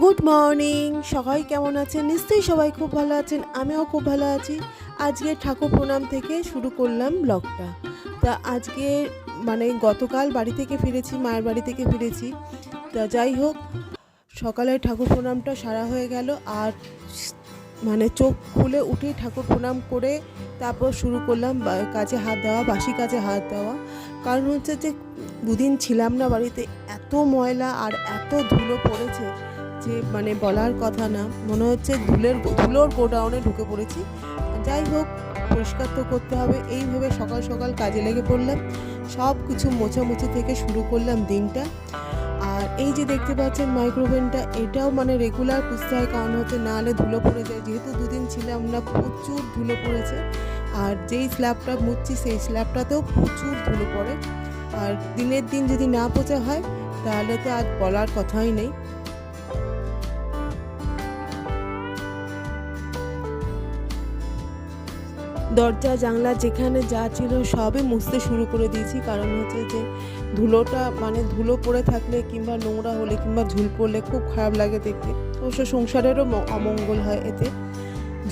Good morning সবাই কেমন আছেন? নিশ্চয়ই সবাই খুব ভালো আছেন। আমিও খুব ভালো আছি। আজকে ঠাকুর প্রণাম থেকে শুরু করলাম ব্লগটা। তা আজকে মানে গতকাল বাড়ি থেকে ফিরেছি, মায়ের বাড়ি থেকে ফিরেছি। তা যাই হোক, সকালে ঠাকুর প্রণামটা সারা হয়ে গেল। আর মানে চোখ খুলে উঠেই ঠাকুর প্রণাম করে তারপর শুরু করলাম কাজে হাত দেওয়া, বাসি কাজে হাত দেওয়া। কারণ হচ্ছে যে, দুদিন ছিলাম না বাড়িতে, এত ময়লা আর এত ধুলো পড়েছে যে মানে বলার কথা না। মনে হচ্ছে ধুলের, ধুলোর গোডাউনে ঢুকে পড়েছি। যাই হোক, পরিষ্কার তো করতে হবে। এইভাবে সকাল সকাল কাজে লেগে পড়লাম। সব কিছু মোছামুছি থেকে শুরু করলাম দিনটা। আর এই যে দেখতে পাচ্ছেন মাইক্রোওভেনটা এটাও মানে রেগুলার পুষতে হয় কারণ হচ্ছে না হলে ধুলো পড়ে যায়। যেহেতু দুদিন ছিলাম না, প্রচুর ধুলো পড়েছে। আর যেই স্ল্যাবটা মুছছি, সেই স্ল্যাবটাতেও প্রচুর ধুলো পড়ে। আর দিনের দিন যদি না পোচা হয়, তাহলে তো আর বলার কথাই নেই। দরজা, জানলা যেখানে যা ছিল, সবই মুছতে শুরু করে দিয়েছি। কারণ হচ্ছে যে ধুলোটা মানে ধুলো পড়ে থাকলে কিংবা নোংরা হলে কিংবা ঝুল পড়লে খুব খারাপ লাগে দেখতে। অবশ্য সংসারেরও অমঙ্গল হয় এতে।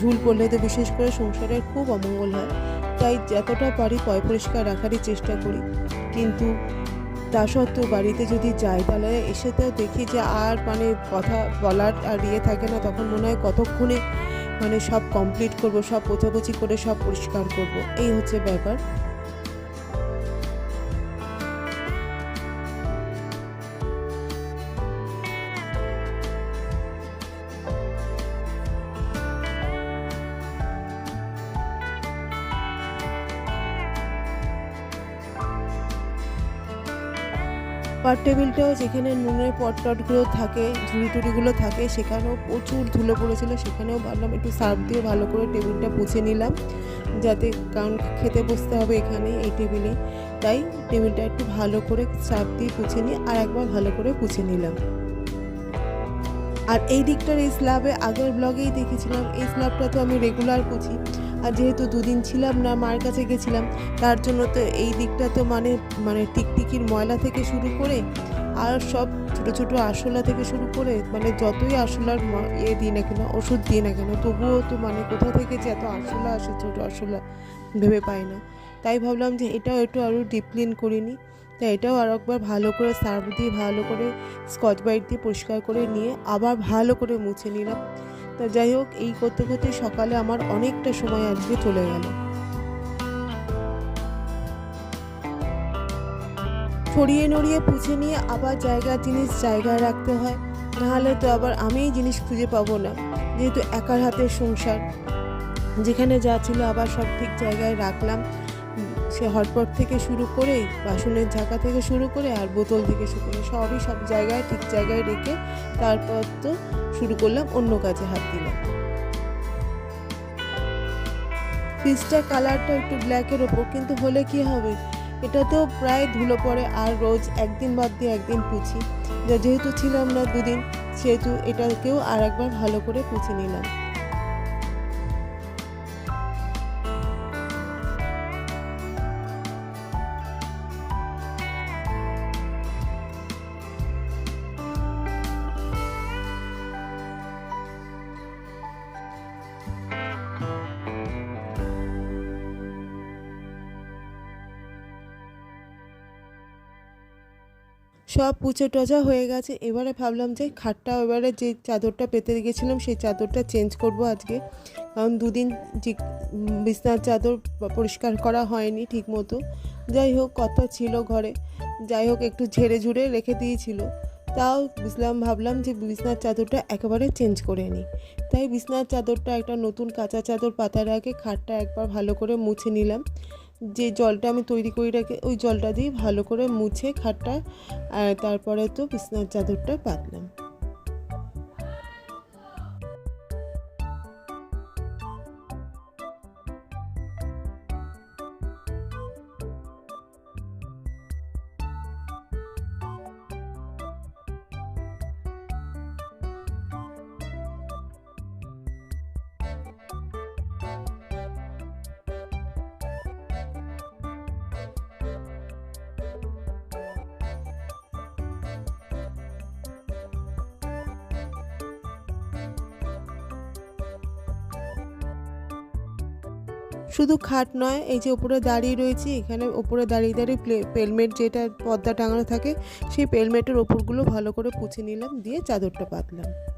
ঝুল পড়লে তো বিশেষ করে সংসারের খুব অমঙ্গল হয়। তাই যতটা পারি পয় পরিষ্কার রাখারই চেষ্টা করি। কিন্তু তা সত্ত্বেও বাড়িতে যদি যাই, তাহলে এসে তো দেখি যে আর মানে কথা বলার আর ইয়ে থাকে না, তখন মনে হয় কতক্ষণে মানে সব কমপ্লিট করব, সব পোছাপুছি করে সব পরিষ্কার করব। এই হচ্ছে ব্যাপার। পার টেবিলটাও যেখানে নুনের পট টটগুলো থাকে, ঝুড়ি টুড়িগুলো থাকে, সেখানেও প্রচুর ধুলো পড়েছিল, সেখানেও ভাবলাম একটু সার্ফ দিয়ে ভালো করে টেবিলটা পুছে নিলাম, যাতে কারণ খেতে বসতে হবে এখানে এই টেবিলে। তাই টেবিলটা একটু ভালো করে সার্ফ দিয়ে পুছে নিয়ে আর একবার ভালো করে পুছে নিলাম। আর এই দিকটার এই স্ল্যাবে আগের ব্লগেই দেখেছিলাম, এই স্ল্যাবটা তো আমি রেগুলার পুছি আর যেহেতু দুদিন ছিলাম না মার কাছে গেছিলাম, তার জন্য তো এই দিকটা তো মানে মানে টিকটিকির ময়লা থেকে শুরু করে আর সব ছোট ছোট আরশোলা থেকে শুরু করে মানে যতই আরশোলার ম- ইয়ে দিই না কেন, ওষুধ দিই না কেন, তবুও তো মানে কোথা থেকে যে এত আরশোলা আসে, ছোটো আরশোলা ভেবে পাই না। তাই ভাবলাম যে এটাও একটু আরও ডিপ ক্লিন করে নিই। তাই এটাও আর একবার ভালো করে সার্ফ দিয়ে, ভালো করে স্কচ ব্রাইট দিয়ে পরিষ্কার করে নিয়ে আবার ভালো করে মুছে নিলাম। তা যাই হোক, এই করতে করতে সকালে আমার অনেকটা সময় আজকে চলে গেল। ছড়িয়ে নড়িয়ে পুছে নিয়ে আবার জায়গার জিনিস জায়গায় রাখতে হয়। নাহলে তো আবার আমিই জিনিস খুঁজে পাবো না, যেহেতু একার হাতের সংসার। যেখানে যা ছিল আবার সব ঠিক জায়গায় রাখলাম। সে হটপট থেকে শুরু করে, বাসনের ঝাঁকা থেকে শুরু করে, আর বোতল থেকে শুরু করে, সবই সব জায়গায় ঠিক জায়গায় রেখে তারপর তো শুরু করলাম অন্য কাজে হাত দিলাম। ফিসটা কালারটা একটু ব্ল্যাকের ওপর, কিন্তু হলে কি হবে? এটাতেও প্রায় ধুলো পড়ে আর রোজ একদিন বাদ দিয়ে একদিন পুছি। যেহেতু ছিলাম না দুদিন, সেহেতু এটাকেও আর একবার ভালো করে পুছে নিলাম। সব পুচে টচা হয়ে গেছে। এবারে ভাবলাম যে খাটটা এবারে যে চাদরটা পেতে গেছিলাম, সেই চাদরটা চেঞ্জ করব আজকে। কারণ দুদিন বিছনার চাদর পরিষ্কার করা হয়নি ঠিক মতো যাই হোক কথা ছিল ঘরে। যাই হোক, একটু ঝেড়ে ঝুড়ে রেখে দিয়েছিল। তাও বুঝলাম, ভাবলাম যে বিছনার চাদরটা একেবারে চেঞ্জ করে নিই। তাই বিছনার চাদরটা একটা নতুন কাঁচা চাদর পাতার আগে খাটটা একবার ভালো করে মুছে নিলাম। যে জলটা আমি তৈরি করে রাখি ওই জলটা দিয়ে ভালো করে মুছে, খাটটা, আর তারপরে তো বিছনার চাদরটা পাতলাম শুধু খাট নয়, এই যে ওপরে দাঁড়িয়ে রয়েছি, এখানে ওপরে দাঁড়িয়ে দাঁড়িয়ে প্লে- পেলমেট যেটা পর্দা টাঙানো থাকে, সেই পেলমেটের ওপরগুলো ভালো করে পুছে নিলাম, দিয়ে চাদরটা পাতলাম।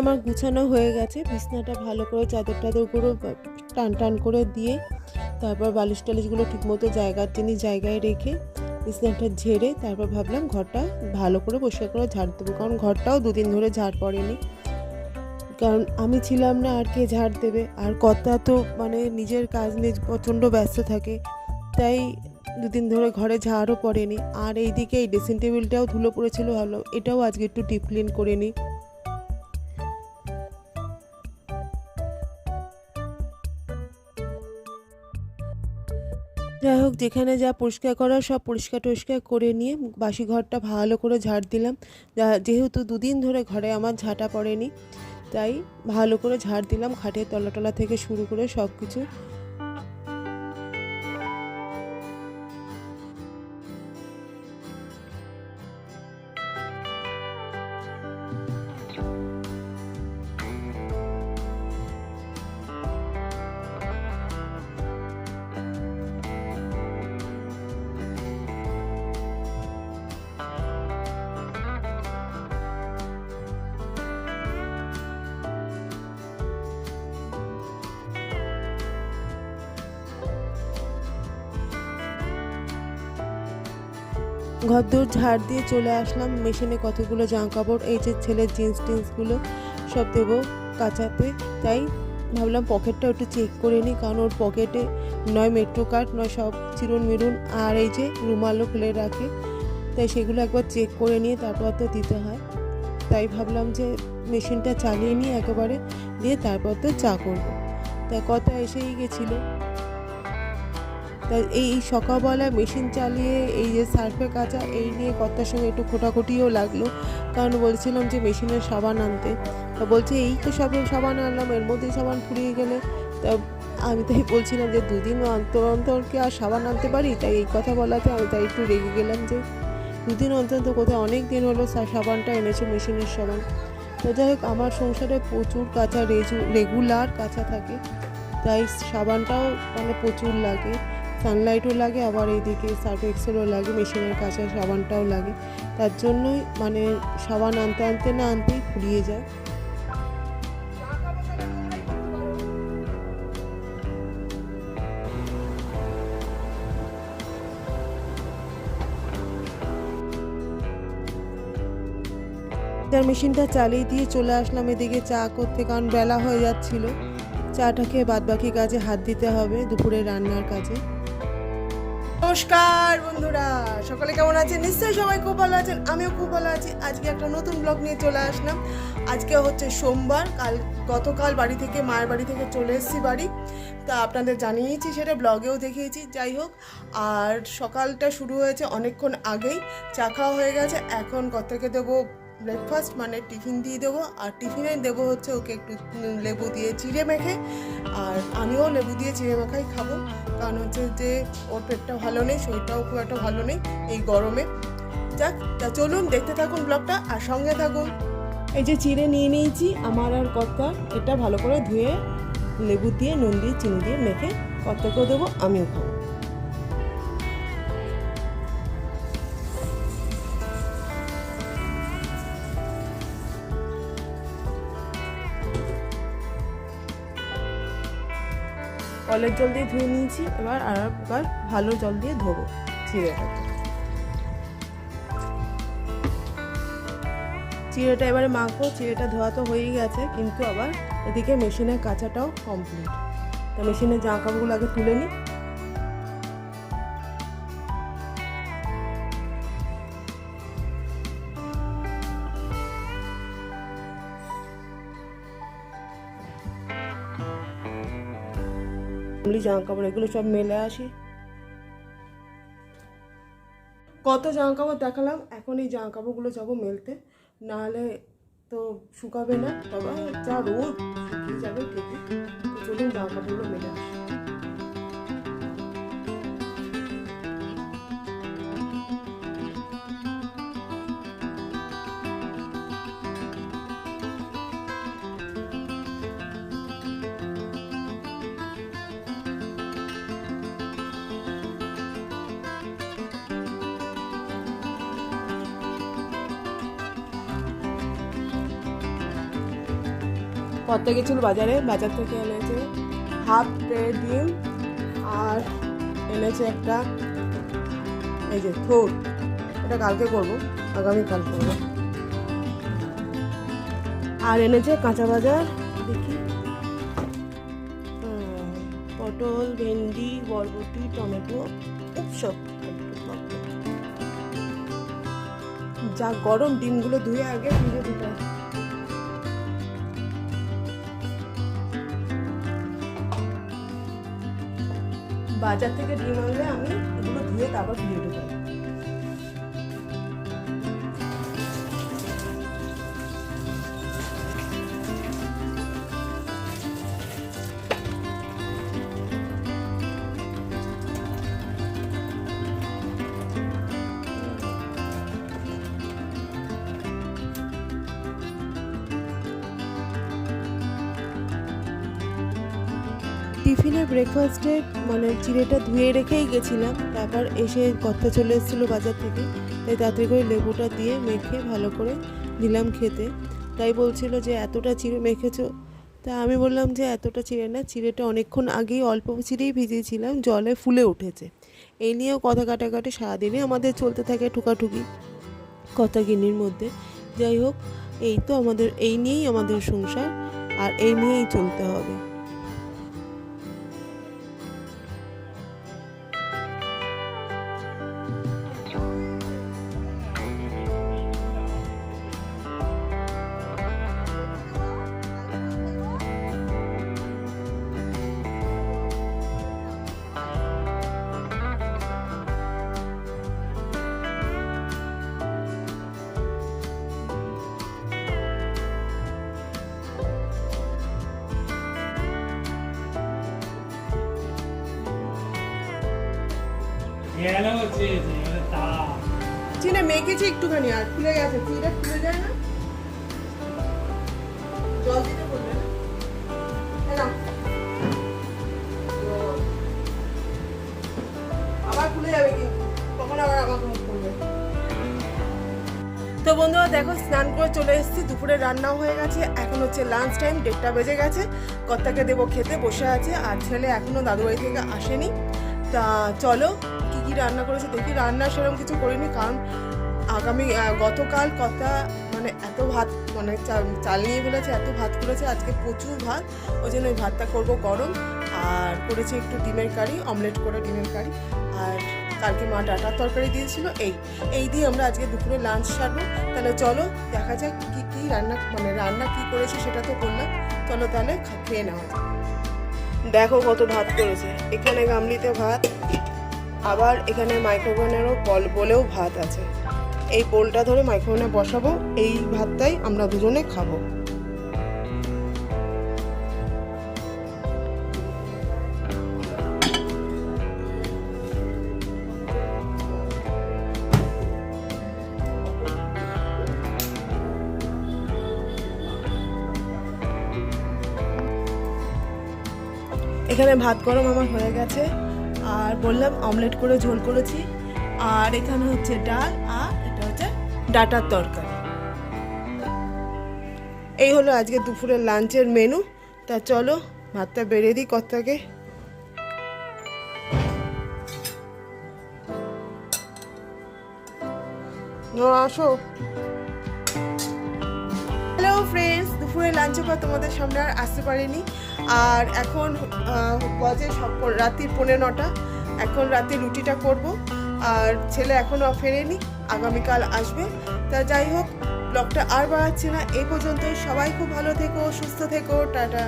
আমার গুছানো হয়ে গেছে। বিছনাটা ভালো করে চাদর টাদর করে টান টান করে দিয়ে তারপর বালিশ টালিশগুলো ঠিকমতো জায়গার জিনিস জায়গায় রেখে বিছনাটা ঝেড়ে তারপর ভাবলাম ঘরটা ভালো করে পরিষ্কার করে ঝাড় দেবো। কারণ ঘরটাও দুদিন ধরে ঝাড় পড়েনি। কারণ আমি ছিলাম না আর কে ঝাড় দেবে। আর কর্তা তো মানে নিজের কাজ নিয়ে প্রচণ্ড ব্যস্ত থাকে। তাই দুদিন ধরে ঘরে ঝাড়ও পড়েনি। আর এইদিকে এই ড্রেসিং টেবিলটাও ধুলো পড়েছিল ভালো এটাও আজকে একটু ডিপ ক্লিন করে নিই। যাই হোক, যেখানে যা পরিষ্কার করা সব পরিষ্কার টরিষ্কার করে নিয়ে বাসি ঘরটা ভালো করে ঝাড় দিলাম। যেহেতু দুদিন ধরে ঘরে আমার ঝাঁটা পড়েনি, তাই ভালো করে ঝাড় দিলাম, খাটের তলা টলা থেকে শুরু করে সব কিছু ঘরদোর ঝাড় দিয়ে চলে আসলাম। মেশিনে কতগুলো জামা কাপড় এই যে ছেলের জিন্স টিন্সগুলো সব দেবো কাচাতে। তাই ভাবলাম পকেটটা একটু চেক করে নিই, কারণ ওর পকেটে নয় মেট্রো কার্ড নয় সব চিরুন মিরুন আর এই যে রুমালও ফেলে রাখে। তাই সেগুলো একবার চেক করে নিয়ে তারপর তো দিতে হয়। তাই ভাবলাম যে মেশিনটা চালিয়ে নিই একেবারে, দিয়ে তারপর তো চা করব। তাই কথা এসেই গেছিল। তা এই সকালবেলায় মেশিন চালিয়ে এই যে সার্ফে কাচা এই নিয়ে কর্তার সঙ্গে একটু খোটাখুটিও লাগল। কারণ বলছিলাম যে মেশিনের সাবান আনতে। তা বলছে, এই তো সবে, সাবান আনলাম, এর মধ্যেই সাবান ফুরিয়ে গেলে। তা আমি তাই বলছিলাম যে দুদিন অন্তর অন্তর কি আর সাবান আনতে পারি? তাই এই কথা বলাতে আমি তাই একটু রেগে গেলাম যে, দুদিন অন্তর অন্তর কোথায় অনেক দিন হলো সাবানটা এনেছে মেশিনের সাবান। তো যাই হোক, আমার সংসারে প্রচুর কাঁচা রেগুলার কাঁচা থাকে। তাই সাবানটাও মানে প্রচুর লাগে। সানলাইটও লাগে, আবার এইদিকে সার্ফ এক্সেলও লাগে, মেশিনের কাছে সাবানটাও লাগে। তার জন্যই মানে সাবান আনতে আনতে না আনতেই ফুরিয়ে যায়। চার মেশিনটা চালিয়ে দিয়ে চলে আসলাম এদিকে, চা করতে কারণ বেলা হয়ে যাচ্ছিল। চাটা খেয়ে বাদ বাকি কাজে হাত দিতে হবে, দুপুরে রান্নার কাজে। নমস্কার বন্ধুরা, সকলে কেমন আছেন? নিশ্চয়ই সবাই খুব ভালো আছেন। আমিও খুব ভালো আছি। আজকে একটা নতুন ব্লগ নিয়ে চলে আসলাম। আজকে হচ্ছে সোমবার, কাল গতকাল বাড়ি থেকে, মায়ের বাড়ি থেকে চলে এসেছি বাড়ি। তা আপনাদের জানিয়েছি, সেটা ব্লগেও দেখিয়েছি। যাই হোক, আর সকালটা শুরু হয়েছে অনেকক্ষণ আগেই। চা খাওয়া হয়ে গেছে, এখন কত থেকে দেবো ব্রেকফাস্ট মানে টিফিন দিয়ে দেবো, আর টিফিনে দেবো হচ্ছে ওকে একটু লেবু দিয়ে চিড়ে মেখে, আর আমিও লেবু দিয়ে চিড়ে মাখাই খাব। কারণ হচ্ছে যে ওর পেটটা ভালো নেই, শরীরটাও খুব একটা ভালো নেই এই গরমে। যাক, তা চলুন দেখতে থাকুন ব্লগটা, আর সঙ্গে থাকুন। এই যে চিড়ে নিয়ে নিয়েছি আমার আর কর্তা এটা ভালো করে ধুয়ে লেবু দিয়ে, নুন দিয়ে, চিনি দিয়ে মেখে কর্তাকেও দেবো, আমিও খাব। কলের জল দিয়ে ধুয়ে নিয়েছি, এবার আর একবার ভালো জল দিয়ে ধোবো চিড়েটাকে চিড়েটা এবারে মাখবো, চিড়েটা ধোয়া তো হয়েই গেছে, কিন্তু আবার এদিকে মেশিনের কাঁচাটাও কমপ্লিট তা মেশিনের জামা কাপড়গুলো আগে তুলে নিই এমনি জামা কাপড়, এগুলো সব মেলে আসি। কত জামা কাপড় দেখালাম, এখন এই জামা কাপড়গুলো যাব মেলতে। নাহলে তো শুকাবে না, তবে যা রোদ, শুকিয়ে যাবে ঠিকই। চলুন জামা কাপড়গুলো মেলে আসি। কর্তা গেছিল বাজারে, বাজার থেকে এনেছে হাফ প্লেট ডিম আর এনেছে একটা, এই যে থোর। এটা কালকে করব আগামীকাল করব। আর এনেছে কাঁচা বাজার, দেখি। পটল, ভেন্ডি, বরবটি, টমেটো সব যা গরম, ডিমগুলো ধুয়ে আগে ফ্রিজে দিতে বাজার থেকে ডিম আনলে আমি এগুলো ধুয়ে তারপর ধুয়ে ঢুকাই টিফিনের ব্রেকফাস্টে মানে চিড়েটা ধুয়ে রেখেই গেছিলাম, তারপর এসে কর্তা চলে এসেছিল বাজার থেকে, তাই তাড়াতাড়ি করে লেবুটা দিয়ে মেখে ভালো করে দিলাম খেতে। তাই বলছিল যে, এতটা চিড়ে মেখেছো? তা আমি বললাম যে, এতটা চিড়ে না, চিড়েটা অনেকক্ষণ আগেই অল্প চিড়েই ভিজিয়েছিলাম, জলে ফুলে উঠেছে। এই নিয়েও কথা কাটাকাটি সারাদিনই আমাদের চলতে থাকে ঠুকাঠুকি। কথা গিনির মধ্যে, যাই হোক, এই তো আমাদের, এই নিয়েই আমাদের সংসার, আর এই নিয়েই চলতে হবে। মেখেছি একটুখানি, আর খুলে গেছে। চিড়ে খুলে যায় না? তো বন্ধুরা, দেখো, স্নান করে চলে এসেছি। দুপুরে রান্নাও হয়ে গেছে। এখন হচ্ছে লাঞ্চ টাইম দেড়টা বেজে গেছে। কর্তাকে দেবো খেতে, বসে আছে। আর ছেলে এখনও দাদু বাড়ি থেকে আসেনি। তা চলো, কি কি রান্না করেছে? দেখি, রান্না সেরকম কিছু করিনি, কারণ আগামী গতকাল কথা মানে এত ভাত মানে চা- চাল নিয়ে ফেলেছে, এত ভাত করেছে আজকে প্রচুর ভাত, ওই জন্য ওই ভাতটা করব গরম, আর করেছি একটু ডিমের কারি, অমলেট করে ডিমের কারি, আর কালকে মা ডাটার তরকারি দিয়েছিল, এই এই দিয়ে আমরা আজকে দুপুরে লাঞ্চ সারবো, তাহলে চলো, দেখা যাক কি কি রান্না মানে রান্না কি করেছে সেটা তো বললাম, চলো তাহলে খেয়ে নেওয়া যাক। দেখো কত ভাত করেছে, এখানে গামলিতে ভাত, আবার এখানে মাইক্রোওভেনেরও বল, বলেও ভাত আছে। এই বোলটা ধরে মাইক্রোওভেনে বসাবো, এই ভাতটাই আমরা দুজনে খাব। এখানে ভাত গরম আমার হয়ে গেছে, আর বললাম অমলেট করে ঝোল করেছি, আর এখানে হচ্ছে ডাল ডাটার তরকারি এই হলো আজকে দুপুরের লাঞ্চের মেনু। তা চলো, ভাতটা বেড়ে দিই কর্তাকে। আসো। হ্যালো ফ্রেন্ডস দুপুরে লাঞ্চের পর তোমাদের সামনে আর আসতে পারিনি। আর এখন বাজে সব রাত্রির পনেরো নটা। এখন রাতে রুটিটা করব। আর ছেলে এখনও ফেরেনি। আগামীকাল আসবে। তা যাই হোক, ব্লগটা আর বাড়াচ্ছি না। এ পর্যন্তই। সবাই খুব ভালো থেকো, সুস্থ থেকো। টাটা।